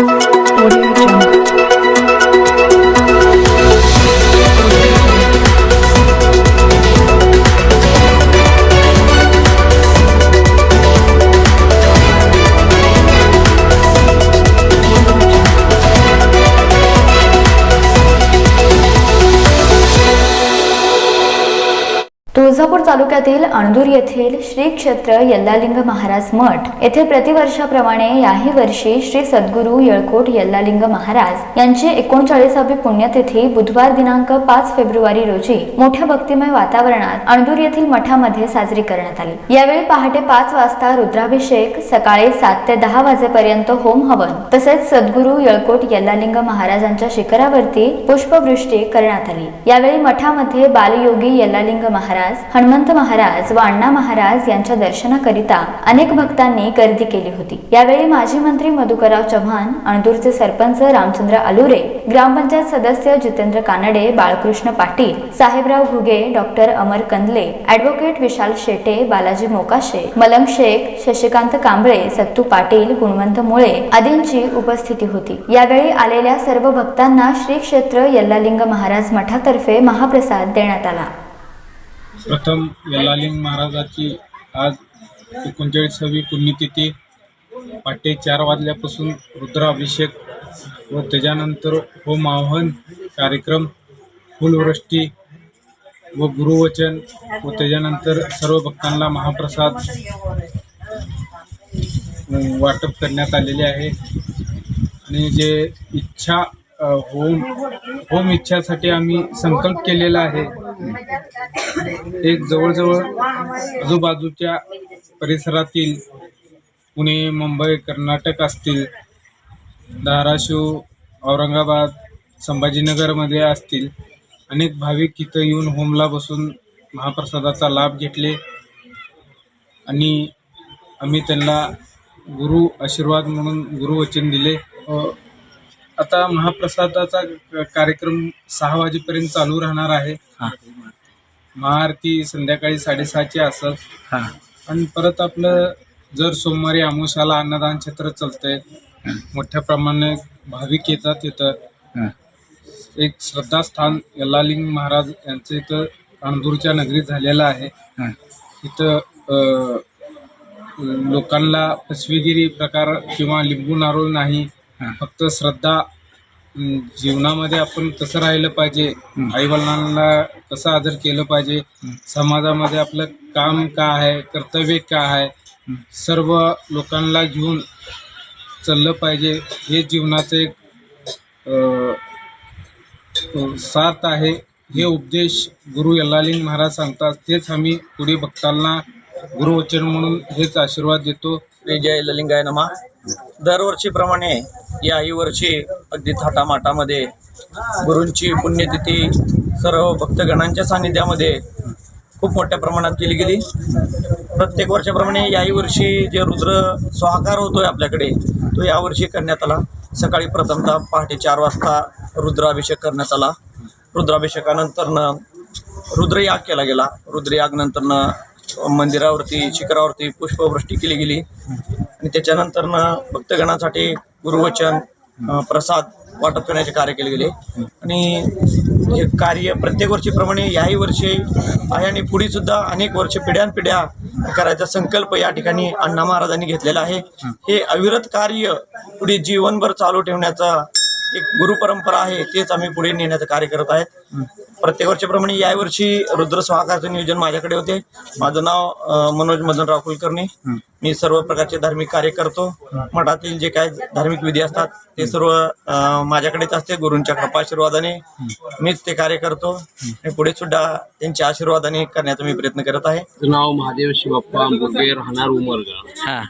我听。तुळजापूर तालुक्यातील अणदूर येथील श्री क्षेत्र यल्लालिंग महाराज मठ येथे प्रतिवर्षाप्रमाणे याही वर्षी श्री सद्गुरू येळकोट यल्लालिंग महाराज यांची एकोणचाळीसावी पुण्यतिथी बुधवार दिनांक पाच फेब्रुवारी रोजी मोठ्या भक्तिमय वातावरणात अणदूर येथील मठामध्ये साजरी करण्यात आली. यावेळी पहाटे पाच वाजता रुद्राभिषेक सकाळी सात ते दहा वाजेपर्यंत होम हवन तसेच सद्गुरू येळकोट यल्लालिंग महाराजांच्या शिखरावरती पुष्पवृष्टी करण्यात आली. यावेळी मठामध्ये बालयोगी यल्लालिंग महाराज हनुमंत महाराज व अण्णा महाराज यांच्या दर्शनाकरिता अनेक भक्तांनी गर्दी केली होती. यावेळी माजी मंत्री मधुकरराव चव्हाण अणदूरचे सरपंच रामचंद्र अलुरे ग्रामपंचायत सदस्य जितेंद्र कानडे बाळकृष्ण पाटील साहेबराव घुगे डॉक्टर अमर कंदले ऍडव्होकेट विशाल शेटे बालाजी मोकाशे मलंग शेख शशिकांत कांबळे सत्तू पाटील गुणवंत मुळे आदींची उपस्थिती होती. यावेळी आलेल्या सर्व भक्तांना श्री क्षेत्र यल्लालिंग महाराज मठातर्फे महाप्रसाद देण्यात आला. प्रथम यल्लालिंग महाराजाची आज एकोणचाळीसावी पुण्यतिथी. पहाटे चार वाजल्यापासून रुद्राभिषेक व त्याच्यानंतर होम आवाहन कार्यक्रम फुलवृष्टी व गुरुवचन व त्याच्यानंतर सर्व भक्तांना महाप्रसाद वाटप करण्यात आलेले आहे. आणि जे इच्छा होम होम इच्छासाठी आम्ही संकल्प केलेला आहे एक जवळजवळ आजूबाजूच्या परिसरातील पुणे मुंबई कर्नाटक असतील धाराशिव औरंगाबाद संभाजीनगरमध्ये असतील अनेक भाविक इथं येऊन होमला बसून महाप्रसादाचा लाभ घेतले आणि आम्ही त्यांना गुरु आशीर्वाद म्हणून गुरुवचन दिले. हो. आता महाप्रसादाचा कार्यक्रम सहा वाजेपर्यंत चालू राहणार आहे. महाआरती संध्याकाळी साडेसहाची असत हां. आणि परत आपलं जर सोमवारी आमुषाला अन्नदान क्षेत्र चालतंय मोठ्या प्रमाणात भाविक येतात हां. एक श्रद्धास्थान यल्लालिंग महाराज यांचं इथं अणदूरच्या नगरीत झालेलं आहे. हां. इथं अ, लोकांना फसवेगिरी प्रकार किंवा लिंबू नारळ नाही. फक्त श्रद्धा जीवनामध्ये आपण कसं राहिलं पाहिजे. आईवडिलांना कसं आदर केलं पाहिजे. समाजामध्ये आपलं काम काय आहे कर्तव्य काय आहे हं. सर्व लोकांना घेऊन चाललं पाहिजे. हे जीवनाचं एक सार्थ आहे. हे उपदेश गुरु यल्लालिंग महाराज सांगतात. तेच आम्ही पुढे भक्तांना गुरुवचन म्हणून हेच आशीर्वाद देतो. जय ललिंगाय नमा. दरवर्षीप्रमाणे याही वर्षी अगदी थाटामाटामध्ये गुरूंची पुण्यतिथी सर्व भक्तगणांच्या सान्निध्यामध्ये खूप मोठ्या प्रमाणात केली गेली. प्रत्येक वर्षाप्रमाणे याही वर्षी जे रुद्र स्वाहाकार होतोय आपल्याकडे तो यावर्षी करण्यात आला. सकाळी प्रथमतः पहाटे चार वाजता रुद्राभिषेक करण्यात आला. रुद्राभिषेकानंतरनं रुद्रयाग केला गेला. रुद्रयागनंतरनं मंदिरावरती शिखरावरती पुष्पवृष्टी केली गेली. आणि त्याच्यानंतरनं भक्तगणांसाठी गुरुवचन प्रसाद वाटप करण्याचे कार्य केले गेले. आणि हे कार्य प्रत्येक वर्षीप्रमाणे याही वर्षी आहे आणि पुढे सुद्धा अनेक वर्ष पिढ्यानपिढ्या करायचा संकल्प या ठिकाणी अण्णा महाराजांनी घेतलेला आहे. हे अविरत कार्य पुढे जीवनभर चालू ठेवण्याचा एक गुरुपरंपरा आहे तेच आम्ही पुढे नेण्याचं कार्य करत आहेत. प्रत्येक वर्षाप्रमाणे यावर्षी रुद्र स्वाहाकारचे नियोजन माझ्याकडे होते. माझं नाव मनोज मदनराव कुलकर्णी. मी सर्व प्रकारचे धार्मिक कार्य करतो. मठातील जे काय धार्मिक विधी असतात ते सर्व माझ्याकडेच असते. गुरूंच्या कृपाशीर्वादाने मीच ते कार्य करतो. आणि पुढे सुद्धा त्यांच्या आशीर्वादाने करण्याचा मी प्रयत्न करत आहे. नाव महादेव शिवप्पा राहणार उमरगा. हां.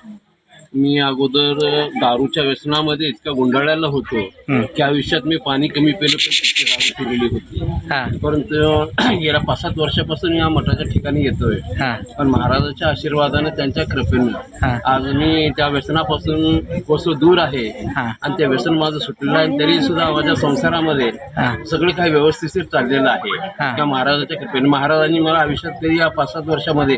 मी अगोदर दारूच्या व्यसनामध्ये इतका गुंडाळलेला होतो की आयुष्यात मी पाणी कमी पिलं पण तितकी दारू पिलेली होती हां परंतु गेल्या पाच सात वर्षापासून या मठाच्या ठिकाणी येतोय पण महाराजाच्या आशीर्वादाने त्यांच्या. कृपेनं आज मी त्या व्यसनापासून वस्तू दूर आहे. आणि ते व्यसन माझं सुटलेलं आहे तरी सुद्धा माझ्या संसारामध्ये. सगळं काही व्यवस्थित चाललेलं आहे. त्या महाराजाच्या कृपेने महाराजांनी मला आयुष्यात कधी या पाच सात वर्षामध्ये.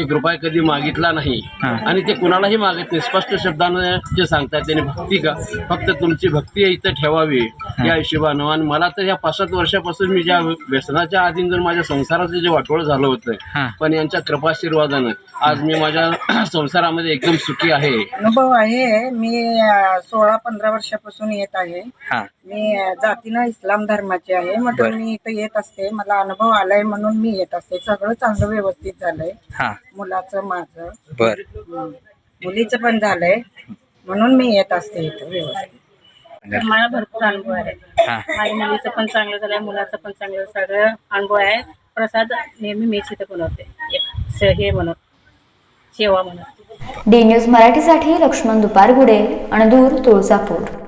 एक रुपया कधी मागितला नाही. आणि ते कुणालाही मागत नाही स्पष्ट शब्दानं जे सांगतात त्याने भक्ती का फक्त तुमची भक्ती इथं ठेवावी या हिशोबानं. आणि मला तर या पाच सात वर्षापासून मी ज्या व्यसनाच्या आधीन जर माझ्या संसाराचं जे वाटोळ झालं होतं. पण यांच्या कृपाशीर्वादानं आज मी माझ्या संसारामध्ये एकदम सुखी आहे. अनुभव आहे. मी सोळा पंधरा वर्षापासून येत आहे. हा. मी जातीनं इस्लाम धर्माची आहे. म्हणून मी इथं येत असते. मला अनुभव आलाय म्हणून मी येत असते. सगळं चांगलं व्यवस्थित झालंय. हा. मुलाचं माझं. बर. मुलीचं पण झालंय. म्हणून मी येत असते इथं व्यवस्थित. मला भरपूर अनुभव आहे हा. माझ्या मुलीचं पण चांगलं झालंय मुलाचं पण चांगलं सगळं अनुभव आहे. प्रसाद नेहमी मीच इथं बनवते. स- हे म्हणून सेवा म्हणून. डी न्यूज मराठीसाठी लक्ष्मण दुपारगुडे अणदूर तुळजापूर.